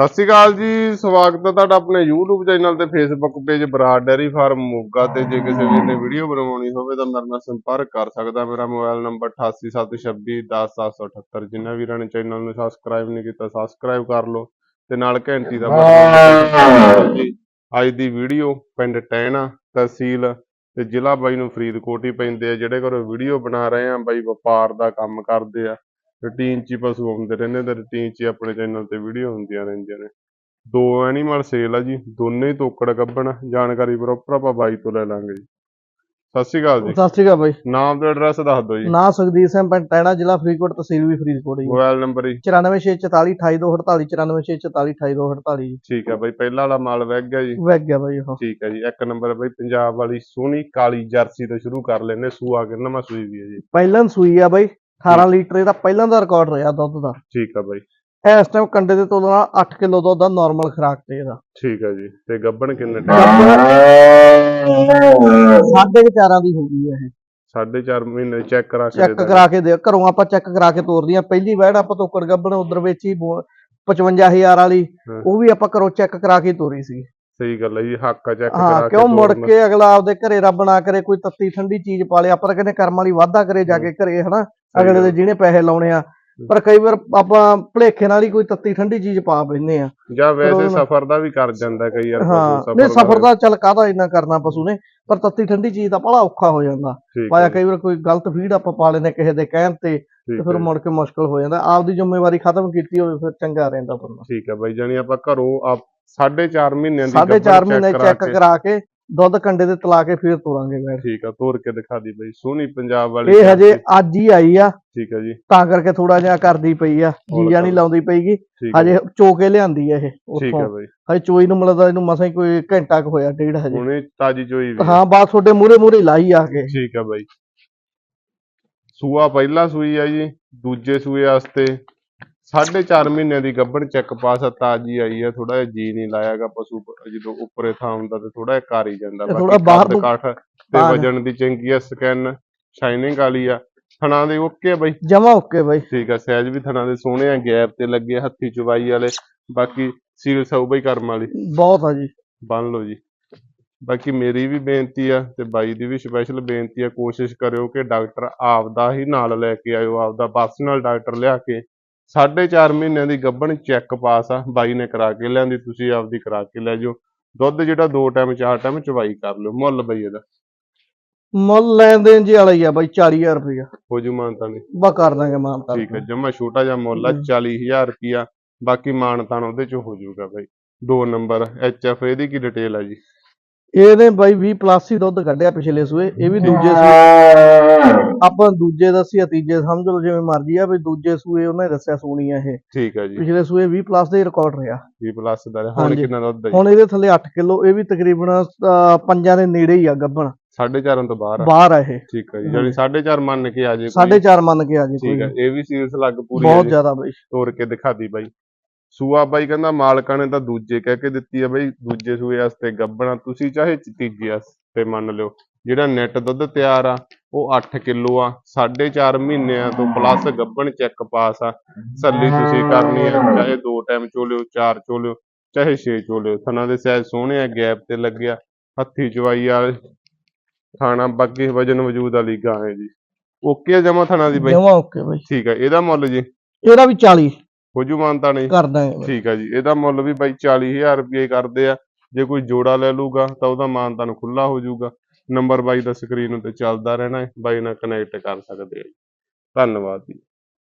ਸਤਿ ਸ਼੍ਰੀ ਅਕਾਲ ਜੀ ਸਵਾਗਤ ਹੈ ਤੁਹਾਡਾ ਆਪਣੇ YouTube ਚੈਨਲ ਤੇ Facebook page Brar dairy farm Moga ਤੇ। ਜੇ ਕਿਸੇ ਵੀਰ ਨੇ ਵੀਡੀਓ ਬਣਵਾਉਣੀ ਹੋਵੇ ਤਾਂ ਮੇਰੇ ਨਾਲ ਸੰਪਰਕ ਕਰ ਸਕਦਾ। ਮੇਰਾ ਮੋਬਾਈਲ ਨੰਬਰ 8876210778 ਜਿਨ੍ਹਾਂ ਵੀਰਾਂ ਨੇ ਚੈਨਲ ਨੂੰ ਸਬਸਕ੍ਰਾਈਬ ਨਹੀਂ ਕੀਤਾ ਸਬਸਕ੍ਰਾਈਬ ਕਰ ਲਓ ਤੇ ਨਾਲ ਘੰਟੀ ਦਾ ਬਟਨ ਜੀ। ਅੱਜ ਦੀ ਵੀਡੀਓ ਪਿੰਡ ਟੈਣਾ ਤਹਿਸੀਲ ਤੇ ਜ਼ਿਲ੍ਹਾ ਬਾਈ ਨੂੰ ਫਰੀਦਕੋਟ ਹੀ ਪੈਂਦੇ ਆ। ਜਿਹੜੇ ਘਰੋਂ ਵੀਡੀਓ ਬਣਾ ਰਹੇ ਆ ਬਾਈ ਵਪਾਰ ਦਾ ਕੰਮ ਕਰਦੇ ਆ। ਰੂਟੀਨ 'ਚ ਹੀ ਪਸ਼ੂ ਆਉਂਦੇ ਰਹਿੰਦੇ ਤੇ ਰੂਟੀਨ 'ਚ ਹੀ ਆਪਣੇ ਚੈਨਲ ਤੇ ਵੀਡੀਓ ਹੁੰਦੀਆਂ ਰਹਿੰਦੀਆਂ ਨੇ। ਦੋ ਐਨੀਮਲ ਸੇਲ ਆ ਜੀ ਦੋਨੇ ਹੀ ਤੋਕੜ ਗੱਭਣ ਜਾਣਕਾਰੀ ਪ੍ਰੋਪਰ ਆਪਾਂ ਬਾਈ ਤੋਂ ਲੈ ਲਾਂਗੇ ਜੀ। ਸਤਿ ਸ਼੍ਰੀ ਅਕਾਲ ਜੀ। ਸਤਿ ਸ਼੍ਰੀ ਅਕਾਲ ਬਾਈ। ਨਾਮ ਤੇ ਐਡਰੈਸ ਦੱਸ ਦਿਓ ਜੀ। ਨਾਂ ਸੁਖਦੀਪ ਸਿੰਘ ਪਿੰਡ ਟੈਣਾ ਜ਼ਿਲ੍ਹਾ ਫਰੀਦਕੋਟ ਤਹਿਸੀਲ ਵੀ ਫਰੀਦਕੋਟ ਜੀ। ਮੋਬਾਈਲ ਨੰਬਰ ਜੀ। 9464428248 9464428248 ਜੀ। ਠੀਕ ਆ ਬਾਈ ਪਹਿਲਾ ਵਾਲਾ ਮਾਲ ਵਗ ਗਿਆ ਜੀ। ਵਗ ਗਿਆ ਬਾਈ ਉਹ। ਠੀਕ ਹੈ ਜੀ ਇੱਕ ਨੰਬਰ ਬਾਈ ਪੰਜਾਬ ਵਾਲੀ ਸੋਹਣੀ ਕਾਲੀ ਜਰਸੀ ਤੋਂ ਸ਼ੁਰੂ ਕਰ ਲੈਨੇ ਸੂਆ ਕਿੰਨਾ ਮਾ ਸੂਈ ਵੀ ਹੈ ਜੀ। ਪਹਿਲਾਂ ਸੂਈ ਆ ਬਾਈ। 18 ਲੀਟਰ ਇਹਦਾ ਪਹਿਲਾਂ ਦਾ ਰਿਕਾਰਡ ਰਿਹਾ ਦੁੱਧ ਦਾ। ਠੀਕ ਆ ਬਾਈ। ਇਸ ਟਾਈਮ ਕੰਡੇ ਦੇ ਤੋਲਣਾ 8 ਕਿਲੋ ਦੁੱਧ ਦਾ ਨਾਰਮਲ ਖੁਰਾਕ ਤੇ ਇਹਦਾ। ਠੀਕ ਹੈ ਜੀ। ਤੇ ਗੱਭਣ ਕਿੰਨੇ ਸਾਢੇ ਚਾਰਾਂ ਦੀ ਹੋ ਗਈ ਇਹ। ਸਾਢੇ ਚਾਰ ਮਹੀਨੇ ਚੈੱਕ ਕਰਾ ਕੇ ਚੈੱਕ। ਕਰਾ ਕੇ ਦੇ ਘਰੋਂ ਆਪਾਂ ਚੈੱਕ ਕਰਾ ਕੇ ਤੋਰਦੀ ਆ। ਪਹਿਲੀ ਵੈੜ ਆਪਾਂ ਤੋਕੜ ਗੱਬਣ ਉਧਰ ਵਿੱਚ ਹੀ ਬੋ- 55000 ਵਾਲੀ। ਉਹ ਵੀ ਆਪਾਂ ਘਰੋਂ ਚੈੱਕ ਕਰਾ ਕੇ ਤੋਰੀ ਸੀ। ਸਹੀ ਗੱਲ ਹੈ ਜੀ ਹੱਕ ਚੈੱਕ ਹਾਂ ਕਰਾ ਕੇ ਕਿਉਂ ਮੁੜ ਤੋਰਨਾ। ਕੇ ਅਗਲਾ ਆਪਦੇ ਘਰੇ ਰੱਬ ਨਾ ਕਰੇ ਕੋਈ ਤੱਤੀ ਠੰਡੀ ਚੀਜ਼ ਪਾ ਲਿਆ ਆਪਾਂ ਕਹਿੰਦੇ ਕਰਮ ਵਾਲੀ ਵਾਧਾ ਕਰੇ ਜਾ ਕੇ ਘਰੇ ਹਨਾ ਸਹੀ ਅਗਲੇ ਦੇ। ਜਿਹਨੇ ਪੈਸੇ ਲਾਉਣੇ ਆ ਪਰ ਕਈ ਵਾਰ ਆਪਾਂ ਭਲੇਖੇ ਨਾਲ ਹੀ ਕੋਈ ਤੱਤੀ ਠੰਡੀ ਚੀਜ਼ ਪਾ ਬੈਨੇ ਆ। ਜਾਂ ਵੈਸੇ। ਸਫਰ ਦਾ ਵੀ ਕਰ ਜਾਂਦਾ ਕਈ ਯਾਰ ਹਾਂ ਨਹੀਂ ਸਫਰ ਦਾ ਚੱਲ ਕਾਹਦਾ ਇੰਨਾ ਕਰਨਾ ਪਸ਼ੂ ਨੇ ਪਰ ਤੱਤੀ ਠੰਡੀ ਚੀਜ਼ ਦਾ ਬੜਾ ਔਖਾ ਹੋ ਜਾਂਦਾ। ਪਾਇਆ ਕਈ ਵਾਰ ਕੋਈ ਗਲਤ ਫੀਡ ਆਪਾਂ ਪਾ ਲੈਂਦੇ ਕਿਸੇ ਦੇ ਕਹਿਣ ਤੇ ਤੇ ਫਿਰ ਮੁੜ ਕੇ ਮੁਸ਼ਕਲ ਹੋ ਜਾਂਦਾ। ਆਪਦੀ ਜ਼ਿੰਮੇਵਾਰੀ ਖਤਮ ਕੀਤੀ ਹੋਵੇ ਫਿਰ ਚੰਗਾ ਰਹਿੰਦਾ ਬੰਦਾ। ਠੀਕ ਹੈ ਬਾਈ ਜਾਨੀ ਆਪਾਂ ਘਰੋਂ ਆਪ ਸਾਢੇ ਚਾਰ ਮਹੀਨਿਆਂ ਦੀ ਸਾਢੇ ਗੱਭਣ ਚਾਰ ਮਹੀਨੇ check ਚੈੱਕ ਕਰਾ ਕੇ ਦੁੱਧ ਕੰਡੇ ਤੇ ਤਲਾ ਕੇ ਫਿਰ ਤੋਰਾਂਗੇ ਵੈੜ ਠੀਕ ਆ ਤੋਰ ਕੇ ਦਿਖਾ ਦੀ ਬਾਈ ਸੋਹਣੀ ਪੰਜਾਬ ਵਾਲੀ ਇਹ ਹਜੇ। ਅੱਜ ਹੀ ਆਈ ਆ। ਠੀਕ ਹੈ ਜੀ। ਤਾਂ ਕਰਕੇ ਥੋੜਾ ਜਿਹਾ ਕਰਦੀ ਪਈ ਆ ਜੀਜਾ ਨਹੀਂ ਲਾਉਂਦੀ ਪਈਗੀ। ਹਜੇ ਚੋ ਕੇ ਲਿਆਂਦੀ ਆ ਇਹ ਠੀਕ ਹੈ ਬਾਈ। ਹਜੇ ਚੋਈ ਨੂੰ ਮਿਲਦਾ ਇਹਨੂੰ ਮਸਾਂ ਹੀ ਕੋਈ ਘੰਟਾ ਕੁ ਹੋਇਆ ਡੇਢ ਹਜੇ। ਹੁਣੇ ਤਾਜੀ ਚੋਈ ਵੀ ਹੈ। ਬਾਤ ਤੁਹਾਡੇ ਮੂਰੇ ਮੂਰੇ ਲਾਈ ਆ ਕੇ। ਠੀਕ ਹੈ ਬਾਈ। ਸੂਆ ਪਹਿਲਾ ਸੂਈ ਆ ਜੀ ਦੂਜੇ ਸੂਏ ਵਾਸਤੇ। ਸਾਢੇ ਚਾਰ ਮਹੀਨਿਆਂ ਦੀ ਗੱਭਣ ਚੈੱਕ ਪਾਸ ਤਾਜੀ ਆਈ ਆ ਥੋੜਾ ਜਿਹਾ ਜੀ ਨਹੀਂ ਲਾਇਆਗਾ ਪਸ਼ੂ ਜਦੋਂ ਉੱਪਰੇ ਥਾਂ ਹੁੰਦਾ ਤੇ ਥੋੜਾ ਜਿਹਾ ਹੀ ਜਾਂਦਾ ਥੋੜ੍ਹਾ ਬਾਹਰ ਕਾਠ ਤੇ। ਵਜਨ ਦੀ ਚੰਗੀ ਆ ਸਕੈਨ ਸ਼ਾਈਨਿੰਗ ਵਾਲੀ ਆ ਥਣਾ ਦੇ ਓਕੇ ਬਾਈ। ਜਮਾ ਓਕੇ ਬਾਈ। ਠੀਕ ਆ ਸਾਈਜ਼ ਵੀ ਥਣਾ ਦੇ ਸੋਹਣੇ ਆ ਗੈਪ ਤੇ ਲੱਗੇ ਹੱਥੀ ਚੁਬਾਈ ਵਾਲੇ ਬਾਕੀ ਸੀਲ ਸਾਊ ਬਾਈ ਕਰਮ ਵਾਲੀ। ਬਹੁਤ ਆ ਜੀ। ਬੰਨ ਲਓ ਜੀ। ਬਾਕੀ ਮੇਰੀ ਵੀ ਬੇਨਤੀ ਆ ਤੇ ਬਾਈ ਦੀ ਵੀ ਸਪੈਸ਼ਲ ਬੇਨਤੀ ਆ ਕੋਸ਼ਿਸ਼ ਕਰਿਓ ਕਿ ਡਾਕਟਰ ਆਪਦਾ ਹੀ ਨਾਲ ਲੈ ਕੇ ਆਇਓ ਆਪਦਾ ਪਰਸਨਲ ਡਾਕਟਰ ਲਿਆ ਕੇ ਸਾਢੇ ਚਾਰ ਮਹੀਨਿਆਂ ਦੀ ਗੱਭਣ ਚੈੱਕ ਪਾਸ ਆ ਬਾਈ ਨੇ ਕਰਾ ਕੇ ਲਿਆਂਦੀ ਤੁਸੀਂ ਆਪਦੀ ਕਰਾ ਕੇ ਲੈ ਜਾਓ। ਦੁੱਧ ਜਿਹੜਾ ਦੋ ਟਾਈਮ ਚਾਰ ਟਾਈਮ ਚਵਾਈ ਕਰ ਲਿਓ ਮੁੱਲ ਬਈ ਇਹਦਾ। ਮੁੱਲ ਲੈਣ ਦੇਣ ਜੀ ਵਾਲਾ ਹੀ ਆ ਬਾਈ 40000 ਰੁਪਇਆ। ਹੋ ਜੂ ਮਾਨਤਾ ਨੇ ਬਾ ਕਰ ਦਾਂਗੇ ਮਾਨਤਾ। ਠੀਕ ਹੈ ਜਮਾ ਛੋਟਾ ਜਿਹਾ ਮੁੱਲ ਆ ਹਮ। 40000 ਰੁਪਿਆ ਬਾਕੀ ਮਾਨਤਾਨ ਉਹਦੇ ਚ ਹੋ ਜਾਊਗਾ ਬਾਈ। ਦੋ ਨੰਬਰ ਐਚ ਐਫ ਇਹਦੀ ਕੀ ਡਿਟੇਲ ਆ ਜੀ? ਇਹਨੇ ਬਾਈ 20 ਪਲੱਸ ਹੀ ਦੁੱਧ ਕੱਢਿਆ ਪਿਛਲੇ ਸੂਏ ਇਹ ਵੀ ਦੂਜੇ ਸੂਏ। ਆਪਾਂ ਦੂਜੇ ਦੱਸਿਆ ਤੀਜੇ ਸਮਝ ਲਓ ਜਿਵੇਂ ਮਰਜ਼ੀ ਆ ਵੀ ਦੂਜੇ ਸੂਏ ਉਹਨੇ ਦੱਸਿਆ ਸੋਣੀ ਆ ਇਹ। ਠੀਕ ਹੈ ਜੀ। ਪਿਛਲੇ ਸੂਏ 20 ਪਲੱਸ ਦਾ ਹੀ ਰਿਕਾਰਡ ਰਿਹਾ। 20 ਪਲੱਸ ਦਾ ਰਿਹਾ। ਹੁਣ। ਕਿੰਨਾ ਦੁੱਧ ਹੈ ਹੁਣ ਇਹਦੇ ਥੱਲੇ 8 ਕਿਲੋ ਇਹ ਵੀ ਤਕਰੀਬਨ ਪੰਜਾਂ ਦੇ ਨੇੜੇ ਹੀ ਆ ਗੱਭਣ। ਸਾਢੇ ਚਾਰਾਂ ਤੋਂ ਬਾਹਰ ਆ। ਬਾਹਰ ਆ ਇਹ। ਠੀਕ ਹੈ ਜੀ ਯਾਨੀ ਸਾਢੇ ਚਾਰ ਮੰਨ ਕੇ ਆ ਜੇ ਕੋਈ। ਸਾਢੇ ਚਾਰ ਮੰਨ ਕੇ ਆ ਜੇ ਠੀਕ ਹੈ ਇਹ ਵੀ ਸੀਰੀਅਸ ਲੱਗ ਪੂਰੀ ਆ ਬਹੁਤ। ਜ਼ਿਆਦਾ ਬਾਈ। ਤੋੜ ਕੇ ਦਿਖਾਦੀ ਬਾਈ। ਸੂਆ ਬਾਈ ਕਹਿੰਦਾ ਮਾਲਕਾਂ ਨੇ ਤਾਂ ਦੂਜੇ ਕਹਿ ਕੇ ਦਿੱਤੀ ਆ ਬਾਈ ਦੂਜੇ ਸੂਏ ਵਾਸਤੇ ਗੱਬਣਾ ਤੁਸੀਂ ਚਾਹੇ ਤੀਜੇ ਵਾਸਤੇ ਮੰਨ ਲਿਓ ਜਿਹੜਾ ਨੈਟ ਦੁੱਧ ਤਿਆਰ ਆ ਉਹ 8 ਕਿਲੋ ਆ ਸਾਢੇ ਚਾਰ ਮਹੀਨਿਆਂ ਤੋਂ ਪਲੱਸ ਗੱਬਣ ਚੈੱਕ ਪਾਸ ਆ ਸੱਲੀ ਤੁਸੀਂ ਕਰਨੀ ਆ ਚਾਹੇ ਦੋ ਟਾਈਮ ਚੋਲਿਓ ਚਾਰ ਚੋਲਿਓ ਚਾਹੇ ਛੇ ਚੋਲਿਓ ਥਣਾ ਦੇ ਸਾਈਜ਼ ਸੋਹਣੇ ਆ ਗੈਪ ਤੇ ਲੱਗਿਆ ਹੱਥੀ ਚਵਾਈ ਵਾਲੇ ਥਾਣਾ ਬਾਕੀ ਵਜਨ ਵਜੂਦ ਵਾਲੀ ਗਾਂ ਹੈ ਜੀ। ਓਕੇ ਆ ਜਮਾ ਥਣਾ ਦੀ ਬਾਈ? ਜਮਾ ਓਕੇ ਬਾਈ। ਠੀਕ ਹੈ ਇਹਦਾ ਮੁੱਲ ਜੀ? ਇਹਦਾ ਵੀ 40 ਹੋ ਜੂ ਮਾਨਤਾ ਨਹੀਂ? ਕਰ ਦਾਂਗੇ ਬਾਈ ਠੀਕ ਆ ਜੀ। ਇਹਦਾ ਮੁੱਲ ਵੀ ਬਾਈ 40000 ਰੁਪਏ ਕਰਦੇ ਆ। ਜੇ ਕੋਈ ਜੋੜਾ ਲੈ ਲੂਗਾ ਤਾਂ ਉਹਦਾ ਮਾਨਤਾਨ ਖੁੱਲਾ ਹੋ ਜਾਊਗਾ। ਨੰਬਰ ਬਾਈ ਦਾ ਸਕਰੀਨ ਉੱਤੇ ਚੱਲਦਾ ਰਹਿਣਾ ਹੈ। ਬਾਈ ਨਾਲ ਕਨੈਕਟ ਕਰ ਸਕਦੇ ਆ ਜੀ। ਧੰਨਵਾਦ ਜੀ।